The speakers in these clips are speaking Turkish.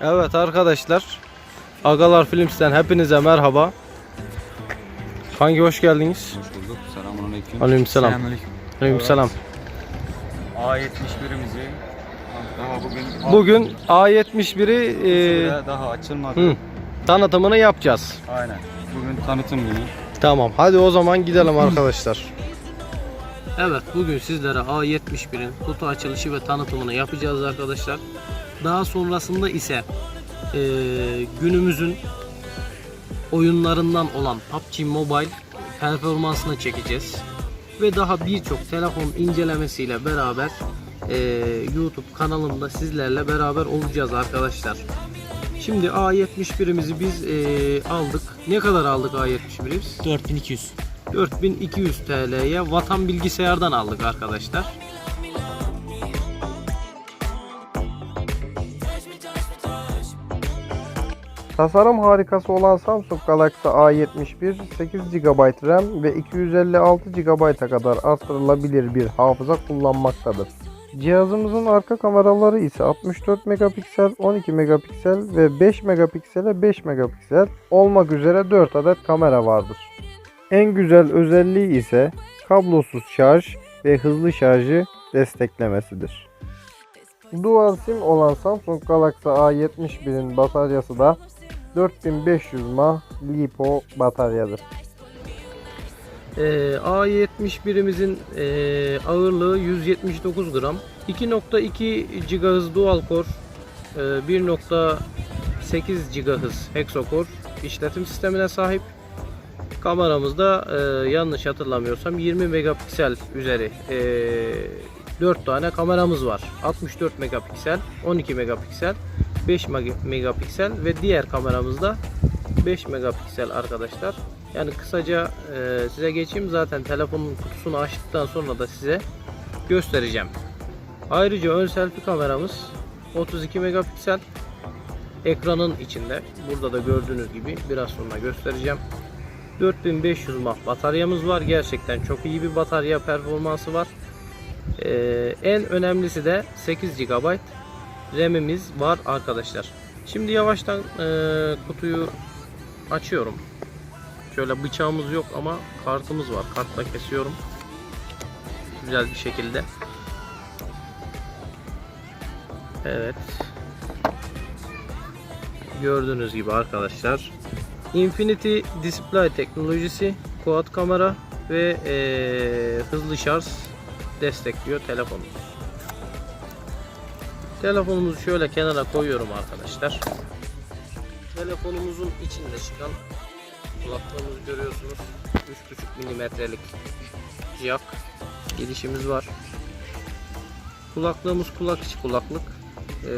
Evet arkadaşlar. Agalar Films'ten hepinize merhaba. Hangi hoş geldiniz? Hoş bulduk. Selamünaleyküm. Aleykümselam. Selamünaleyküm. Aleykümselam. A71'imizi daha bugün Bugün A71'i e, daha açılmadı. hı, tanıtımını yapacağız. Aynen. Bugün tanıtım günü. Tamam hadi o zaman gidelim arkadaşlar. Evet bugün sizlere A71'in kutu açılışı ve tanıtımını yapacağız arkadaşlar. Daha sonrasında ise eee, günümüzün oyunlarından olan PUBG Mobile performansını çekeceğiz. Ve daha birçok telefon incelemesiyle beraber eee, YouTube kanalında sizlerle beraber olacağız arkadaşlar. Şimdi A71'imizi biz eee, aldık. Ne kadar aldık A71'i biz? 4200. 4200 TL'ye Vatan Bilgisayar'dan aldık arkadaşlar. Tasarım harikası olan Samsung Galaxy A71 8 GB RAM ve 256 GB'a kadar arttırılabilir bir hafıza kullanmaktadır. Cihazımızın arka kameraları ise 64 megapiksel, 12 megapiksel ve 5 megapiksele 5 megapiksel olmak üzere 4 adet kamera vardır. En güzel özelliği ise kablosuz şarj ve hızlı şarjı desteklemesidir. Dual SIM olan Samsung Galaxy A71'in bataryası da 4500 mAh LiPo bataryadır. Ee, A71'imizin ee, ağırlığı 179 gram. 2.2 GHz dual core, ee, 1.8 GHz hexacore işletim sistemine sahip. Kameramızda ee, yanlış hatırlamıyorsam 20 megapiksel üzeri ee, 4 tane kameramız var. 64 megapiksel, 12 megapiksel, 5 mega- megapiksel ve diğer kameramızda 5 megapiksel arkadaşlar. Yani kısaca e, size geçeyim zaten telefonun kutusunu açtıktan sonra da size göstereceğim. Ayrıca ön selfie kameramız 32 megapiksel. Ekranın içinde burada da gördüğünüz gibi biraz sonra göstereceğim. 4500 mAh bataryamız var. Gerçekten çok iyi bir batarya performansı var. E, en önemlisi de 8 GB RAM'imiz var arkadaşlar. Şimdi yavaştan e, kutuyu açıyorum. Şöyle bıçağımız yok ama kartımız var. Kartla kesiyorum. Güzel bir şekilde. Evet. Gördüğünüz gibi arkadaşlar. Infinity Display teknolojisi, quad kamera ve eee, hızlı şarj destekliyor telefonumuz. Telefonumuzu şöyle kenara koyuyorum arkadaşlar. Telefonumuzun içinde çıkan kulaklığımızı görüyorsunuz. 3.5 milimetrelik jack girişimiz var. Kulaklığımız kulak içi kulaklık. Ee,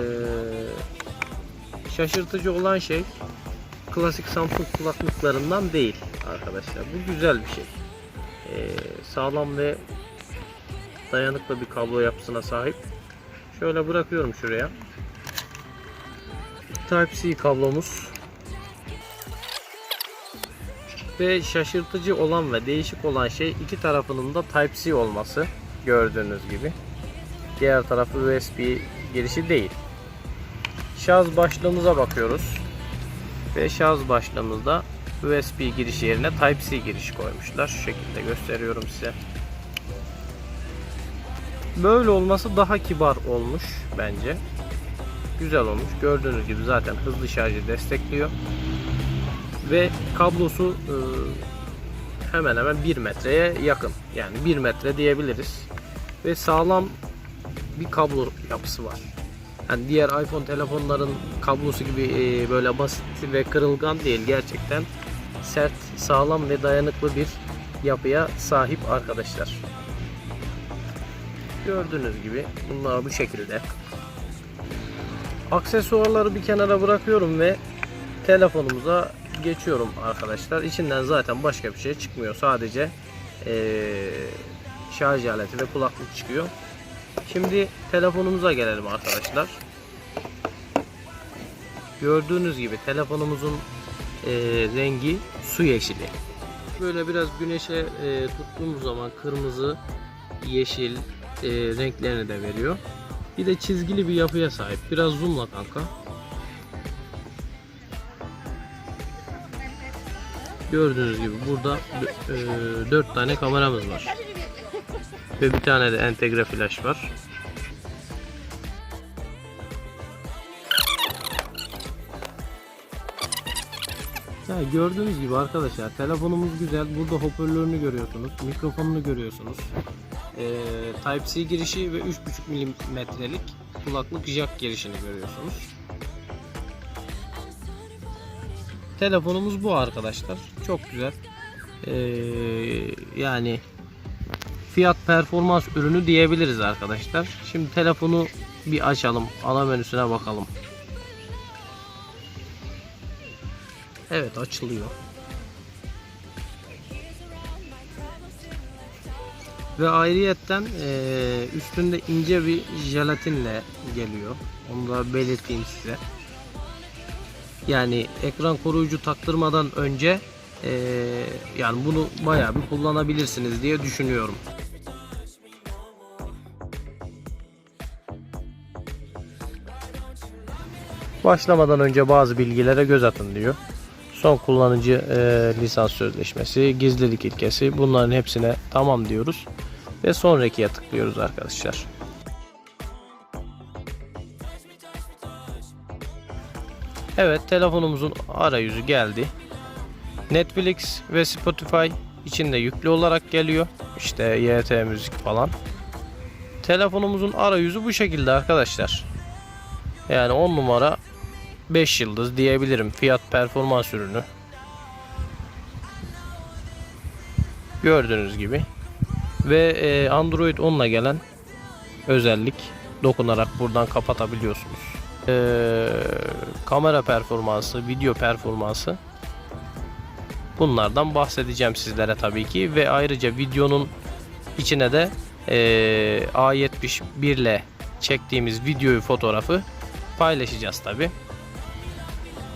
şaşırtıcı olan şey klasik Samsung kulaklıklarından değil arkadaşlar. Bu güzel bir şey. Ee, sağlam ve dayanıklı bir kablo yapısına sahip. Şöyle bırakıyorum şuraya. Type-C kablomuz ve şaşırtıcı olan ve değişik olan şey iki tarafının da Type-C olması gördüğünüz gibi. Diğer tarafı USB girişi değil. Şarj başlığımıza bakıyoruz. Ve şarj başlığımızda USB girişi yerine Type-C girişi koymuşlar. Şu şekilde gösteriyorum size. Böyle olması daha kibar olmuş bence. Güzel olmuş. Gördüğünüz gibi zaten hızlı şarjı destekliyor ve kablosu e, hemen hemen 1 metreye yakın. Yani 1 metre diyebiliriz. Ve sağlam bir kablo yapısı var. Yani diğer iPhone telefonların kablosu gibi e, böyle basit ve kırılgan değil. Gerçekten sert, sağlam ve dayanıklı bir yapıya sahip arkadaşlar. Gördüğünüz gibi bunlar bu şekilde. Aksesuarları bir kenara bırakıyorum ve telefonumuza geçiyorum arkadaşlar. İçinden zaten başka bir şey çıkmıyor. Sadece eee, şarj aleti ve kulaklık çıkıyor. Şimdi telefonumuza gelelim arkadaşlar. Gördüğünüz gibi telefonumuzun eee, rengi su yeşili. Böyle biraz güneşe eee, tuttuğumuz zaman kırmızı, yeşil e, renklerini de veriyor. Bir de çizgili bir yapıya sahip. Biraz zoomla kanka. Gördüğünüz gibi burada e, 4 tane kameramız var. Ve bir tane de entegre flash var. Ya gördüğünüz gibi arkadaşlar telefonumuz güzel. Burada hoparlörünü görüyorsunuz. Mikrofonunu görüyorsunuz. Ee, Type-C girişi ve 3.5 milimetrelik kulaklık jack girişini görüyorsunuz. Telefonumuz bu arkadaşlar. Çok güzel. Ee, yani fiyat performans ürünü diyebiliriz arkadaşlar. Şimdi telefonu bir açalım. Ana menüsüne bakalım. Evet açılıyor. Ve ayrıyetten eee, üstünde ince bir jelatinle geliyor. Onu da belirteyim size. Yani ekran koruyucu taktırmadan önce eee, yani bunu bayağı bir kullanabilirsiniz diye düşünüyorum. Başlamadan önce bazı bilgilere göz atın diyor. Son kullanıcı eee, lisans sözleşmesi, gizlilik ilkesi bunların hepsine tamam diyoruz. Ve sonrakiye tıklıyoruz arkadaşlar. Evet telefonumuzun arayüzü geldi. Netflix ve Spotify içinde yüklü olarak geliyor. İşte YT müzik falan. Telefonumuzun arayüzü bu şekilde arkadaşlar. Yani 10 numara 5 yıldız diyebilirim. Fiyat performans ürünü. Gördüğünüz gibi. Ve e, Android 10 ile gelen özellik dokunarak buradan kapatabiliyorsunuz. E, kamera performansı, video performansı bunlardan bahsedeceğim sizlere tabii ki ve ayrıca videonun içine de e, A71 ile çektiğimiz videoyu fotoğrafı paylaşacağız tabii.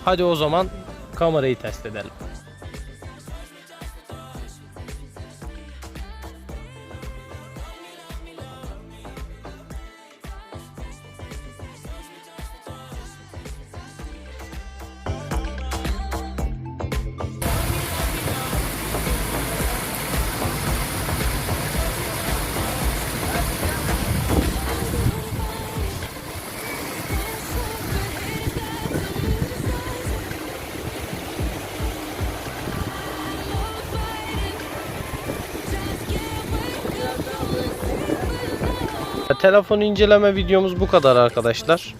Hadi o zaman kamerayı test edelim. Telefon inceleme videomuz bu kadar arkadaşlar.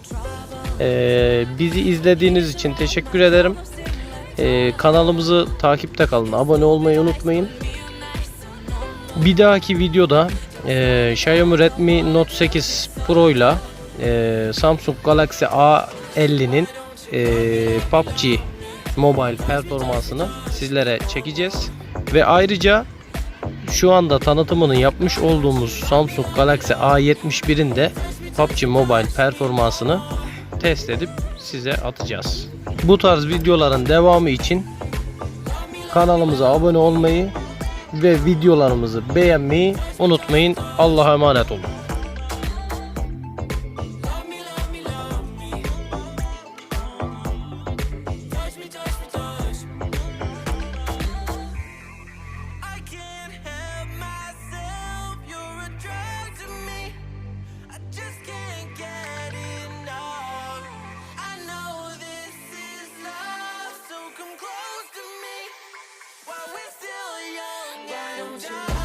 Ee, bizi izlediğiniz için teşekkür ederim. Ee, kanalımızı takipte kalın. Abone olmayı unutmayın. Bir dahaki videoda e, Xiaomi Redmi Note 8 Pro ile e, Samsung Galaxy A50'nin e, PUBG Mobile performansını sizlere çekeceğiz. Ve ayrıca şu anda tanıtımını yapmış olduğumuz Samsung Galaxy A71'in de PUBG Mobile performansını test edip size atacağız. Bu tarz videoların devamı için kanalımıza abone olmayı ve videolarımızı beğenmeyi unutmayın. Allah'a emanet olun. New you